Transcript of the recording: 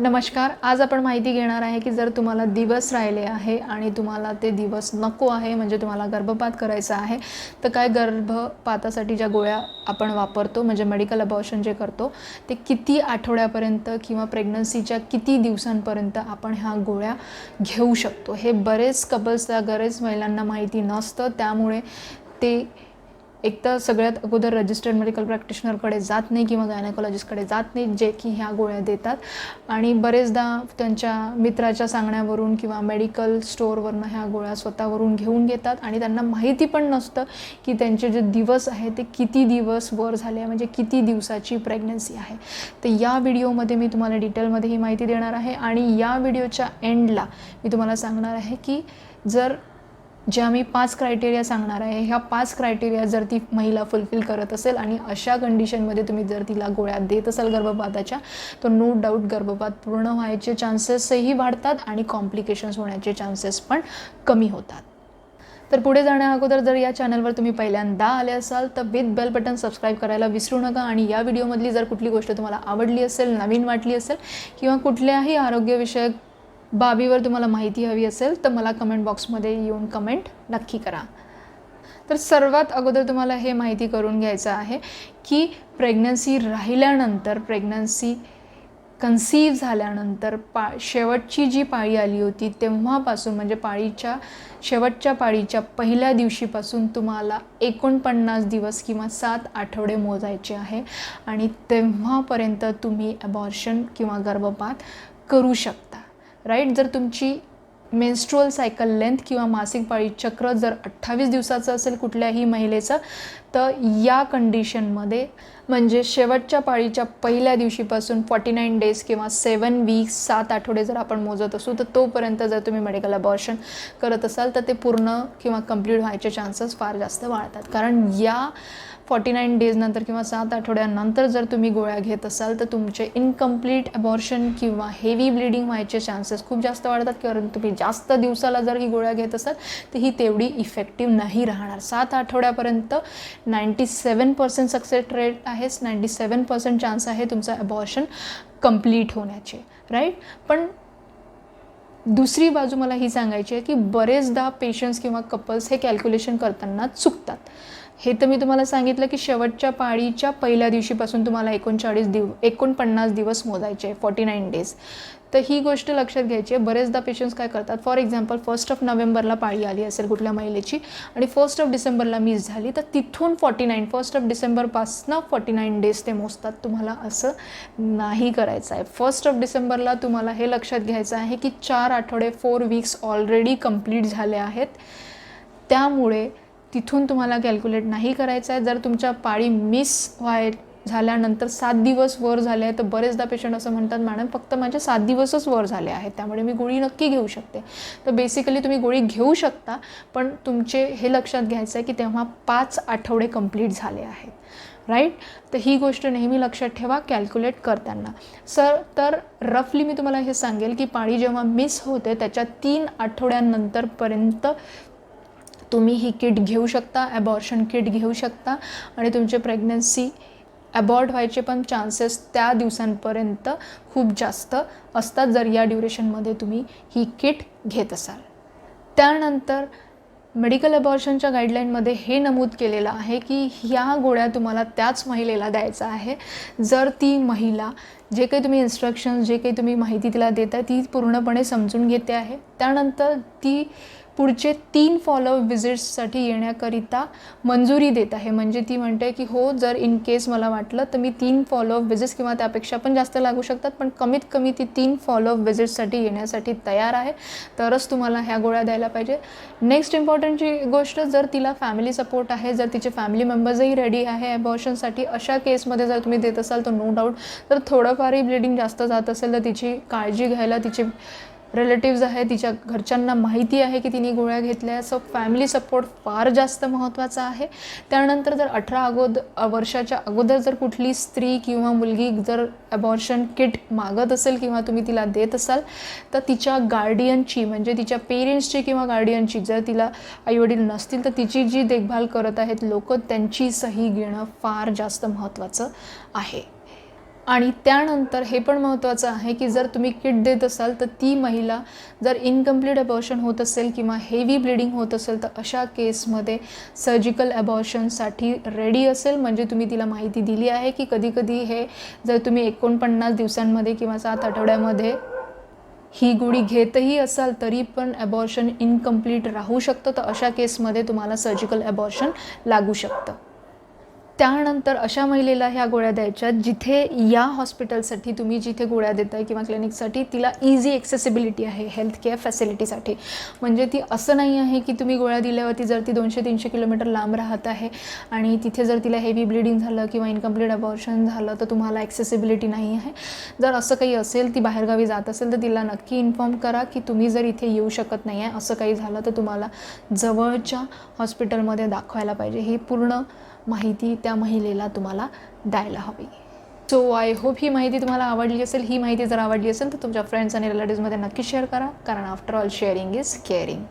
नमस्कार आज आपण माहिती घेणार आहे की जर तुम्हाला दिवस राहिले आहे आणि तुम्हाला ते दिवस नको आहे म्हणजे तुम्हाला गर्भपात करायचा आहे तर काय गर्भपातासाठी ज्या गोळ्या आपण वापरतो म्हणजे मेडिकल अबॉर्शन जे करतो ते किती आठवड्यापर्यंत किंवा प्रेग्नन्सीच्या किती दिवसांपर्यंत आपण ह्या गोळ्या घेऊ शकतो? हे बरेच कपल्सला बरेच महिलांना माहिती नसतं त्यामुळे ते एक तर सगळ्यात अगोदर रजिस्टर्ड मेडिकल प्रॅक्टिशनरकडे जात नाही किंवा गायनेकॉलॉजिस्टकडे जात नाही जे की ह्या गोळ्या देतात. आणि बरेचदा त्यांच्या मित्राच्या सांगण्यावरून किंवा मेडिकल स्टोअरवरनं ह्या गोळ्या स्वतःवरून घेऊन घेतात. आणि त्यांना माहिती पण नसतं की त्यांचे जे दिवस आहे ते किती दिवस वर झाले आहे म्हणजे किती दिवसाची प्रेग्नन्सी आहे. तर या व्हिडिओमध्ये मी तुम्हाला डिटेलमध्ये ही माहिती देणार आहे. आणि या व्हिडिओच्या एंडला मी तुम्हाला सांगणार आहे की जर जे आम्ही पाच क्रायटेरिया सांगणार आहे ह्या पाच क्रायटेरिया जर ती महिला फुलफिल करत असेल आणि अशा कंडिशनमध्ये तुम्ही जर तिला गोळ्या देत असाल गर्भपाताच्या तर नो डाऊट गर्भपात पूर्ण व्हायचे चान्सेसही वाढतात आणि कॉम्प्लिकेशन्स होण्याचे चान्सेस पण कमी होतात. तर पुढे जाण्या अगोदर जर या चॅनलवर तुम्ही पहिल्यांदा आले असाल तर विथ बेल बटन सबस्क्राईब करायला विसरू नका आणि या व्हिडिओमधली जर कुठली गोष्ट तुम्हाला आवडली असेल नवीन वाटली असेल किंवा कुठल्याही आरोग्यविषयक बाबीवर तुम्हाला माहिती हवी असेल तर मला कमेंट बॉक्समध्ये येऊन कमेंट नक्की करा. तर सर्वात अगोदर तुम्हाला हे माहिती करून घ्यायचं आहे की प्रेग्नन्सी राहिल्यानंतर प्रेग्नन्सी कन्सीव्ह झाल्यानंतर पा शेवटची जी पाळी आली होती तेव्हापासून म्हणजे पाळीच्या शेवटच्या पाळीच्या पहिल्या दिवशीपासून तुम्हाला एकोणपन्नास दिवस किंवा सात आठवडे मोजायचे आहे आणि तेव्हापर्यंत तुम्ही ॲबॉर्शन किंवा गर्भपात करू शकता. राईट जर तुमची मेन्स्ट्रुअल सायकल लेंथ किंवा मासिक पाळी चक्र जर अठ्ठावीस दिवसाचं असेल कुठल्याही महिलेचं तर या कंडिशनमध्ये म्हणजे शेवटच्या पाळीच्या पहिल्या दिवशीपासून फॉर्टी नाईन डेज किंवा सेवन वीक्स सात आठवडे जर आपण मोजत असू तर तोपर्यंत जर तुम्ही मेडिकल अबॉर्शन करत असाल तर ते पूर्ण किंवा कंप्लीट व्हायचे चान्सेस फार जास्त वाढतात. कारण या फॉर्टी नाईन डेजनंतर किंवा सात आठवड्यानंतर जर तुम्ही गोळ्या घेत असाल तर तुमचे इनकम्प्लीट अबॉर्शन किंवा हेवी ब्लिडिंग व्हायचे चान्सेस खूप जास्त वाढतात. कारण तुम्ही जास्त दिवसाला जर ही गोळ्या घेत असाल तर ही तेवढी इफेक्टिव्ह नाही राहणार. सात आठवड्यापर्यंत ninety seven percent success rate आहेच नाईंटी सेवन पर्सेंट चान्स आहे तुमचं अबॉर्शन कंप्लीट होण्याचे. राईट पण दुसरी बाजू मला ही सांगायची आहे की बरेचदा पेशंट्स किंवा कपल्स हे कॅल्क्युलेशन करताना चुकतात. हे तर मी तुम्हाला सांगितलं की शेवटच्या पाळीच्या पहिल्या दिवशीपासून तुम्हाला एकोणचाळीस दिव एकोणपन्नास दिवस मोजायचे फॉर्टी नाईन डेज तर ही गोष्ट लक्षात घ्यायची आहे. बरेचदा पेशंट्स काय करतात? फॉर एक्झाम्पल फर्स्ट ऑफ नोव्हेंबरला पाळी आली असेल कुठल्या महिलेची आणि फर्स्ट ऑफ डिसेंबरला मिस झाली तर तिथून फॉर्टी नाईन फर्स्ट ऑफ डिसेंबरपासनं फॉर्टी नाईन डेज ते मोजतात. तुम्हाला असं नाही करायचं आहे. फर्स्ट ऑफ डिसेंबरला तुम्हाला हे लक्षात घ्यायचं आहे की चार आठवडे फोर वीक्स ऑलरेडी कंप्लीट झाले आहेत. त्यामुळे तिथून तुम्हाला कॅल्क्युलेट नाही करायचं आहे. जर तुमच्या पाळी मिस व्हाय झाल्यानंतर सात दिवस वर झाले आहे तर बरेचदा पेशंट असं म्हणतात मॅडम फक्त माझे सात दिवसच वर झाले आहेत. त्यामुळे मी गोळी नक्की घेऊ शकते. तर बेसिकली तुम्ही गोळी घेऊ शकता पण तुमचे हे लक्षात घ्यायचं आहे की तेव्हा पाच आठवडे कंप्लीट झाले आहेत. राईट तर ही गोष्ट नेहमी लक्षात ठेवा कॅल्क्युलेट करताना. सर तर रफली मी तुम्हाला हे सांगेल की पाळी जेव्हा मिस होते त्याच्या तीन आठवड्यांनंतरपर्यंत तुम्ही ही किट घेऊ शकता ॲबॉर्शन किट घेऊ शकता आणि तुमचे प्रेग्नन्सी ॲबॉर्ट व्हायचे पण चान्सेस त्या दिवसांपर्यंत खूप जास्त असतात जर या ड्युरेशनमध्ये तुम्ही ही किट घेत असाल. त्यानंतर मेडिकल अबॉर्शनच्या गाईडलाईनमध्ये हे नमूद केलेलं आहे की ह्या गोळ्या तुम्हाला त्याच महिलेला द्यायचा आहे. जर ती महिला जे काही तुम्ही इन्स्ट्रक्शन्स जे काही तुम्ही माहिती तिला देता ती पूर्णपणे समजून घेते आहे. त्यानंतर ती पुढचे तीन फॉलोअप विजिट्ससाठी येण्याकरिता मंजुरी देत आहे. म्हणजे ती म्हणते की हो जर इन केस मला वाटलं तर मी तीन फॉलोअप विजिट्स किंवा त्यापेक्षा पण जास्त लागू शकतात पण कमीत कमी ती तीन फॉलोअप विजिट्ससाठी येण्यासाठी तयार आहे. तरच तुम्हाला ह्या गोळ्या द्यायला पाहिजे. नेक्स्ट इम्पॉर्टंटची गोष्ट जर तिला फॅमिली सपोर्ट आहे जर तिचे फॅमिली मेंबर्सही रेडी आहे अबॉर्शनसाठी अशा केसमध्ये जर तुम्ही देत असाल तर नो डाऊट तर थोडंफारही ब्लिडिंग जास्त जात असेल तर तिची काळजी घ्यायला तिचे रिलेटिव्ज आहे तिच्या घरच्यांना माहिती आहे की तिने गोळ्या घेतल्या सो फॅमिली सपोर्ट फार जास्त महत्त्वाचा आहे. त्यानंतर जर अठरा अगोद वर्षाच्या अगोदर जर कुठली स्त्री किंवा मुलगी जर अबॉर्शन किट मागत असेल किंवा तुम्ही तिला देत असाल तर तिच्या गार्डियनची म्हणजे तिच्या पेरेंट्सची किंवा गार्डियनची जर तिला आईवडील नसतील तर तिची जी देखभाल करत आहेत लोक त्यांची सही घेणं फार जास्त महत्त्वाचं आहे. आणि त्यानंतर हे पण महत्त्वाचं आहे की जर तुम्ही किट देत असाल तर ती महिला जर इनकम्प्लीट अबॉर्शन होत असेल किंवा हेवी ब्लिडिंग होत असेल तर अशा केसमध्ये सर्जिकल अबॉर्शनसाठी रेडी असेल. म्हणजे तुम्ही तिला माहिती दिली आहे की कधीकधी हे जर तुम्ही एकोणपन्नास दिवसांमध्ये किंवा सात आठवड्यामध्ये ही गोळी घेतही असाल तरी पण ॲबॉर्शन इनकम्प्लीट राहू शकतं. तर अशा केसमध्ये तुम्हाला सर्जिकल ॲबॉर्शन लागू शकतं. त्यानंतर अशा महिलेला ह्या गोळ्या द्यायच्या जिथे या हॉस्पिटलसाठी तुम्ही जिथे गोळ्या देताय किंवा क्लिनिकसाठी तिला इझी ॲक्सेसिबिलिटी आहे हेल्थ केअर फॅसिलिटीसाठी म्हणजे ती असं नाही आहे की तुम्ही गोळ्या दिल्यावरती जर ती दोनशे तीनशे किलोमीटर लांब राहत आहे आणि तिथे जर तिला हेवी ब्लिडिंग झालं किंवा इनकम्प्लीट अबॉर्शन झालं तर तुम्हाला ॲक्सेसिबिलिटी नाही आहे. जर असं काही असेल ती बाहेरगावी जात असेल तर तिला नक्की इन्फॉर्म करा की तुम्ही जर इथे येऊ शकत नाही आहे असं काही झालं तर तुम्हाला जवळच्या हॉस्पिटलमध्ये दाखवायला पाहिजे. ही पूर्ण माहिती त्या महिलेला तुम्हाला द्यायला हवी. सो आय होप ही माहिती तुम्हाला आवडली असेल ही माहिती जर आवडली असेल तर तुमच्या फ्रेंड्स आणि रिलेटिव्समध्ये नक्की शेअर करा. कारण after all sharing is caring